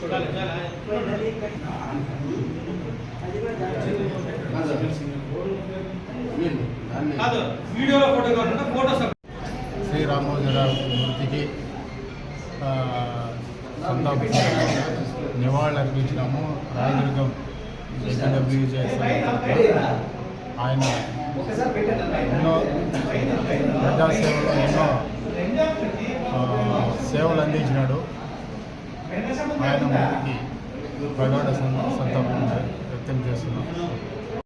శ్రీ రామోజీరావు మూర్తికి నివాళులర్పించినాము రాయదుర్గం డబ్ల్యూజే ఆయన ఎన్నో ప్రజాసేవలో ఎన్నో సేవలు అందించినాడు Vai lá da Santa Mônica.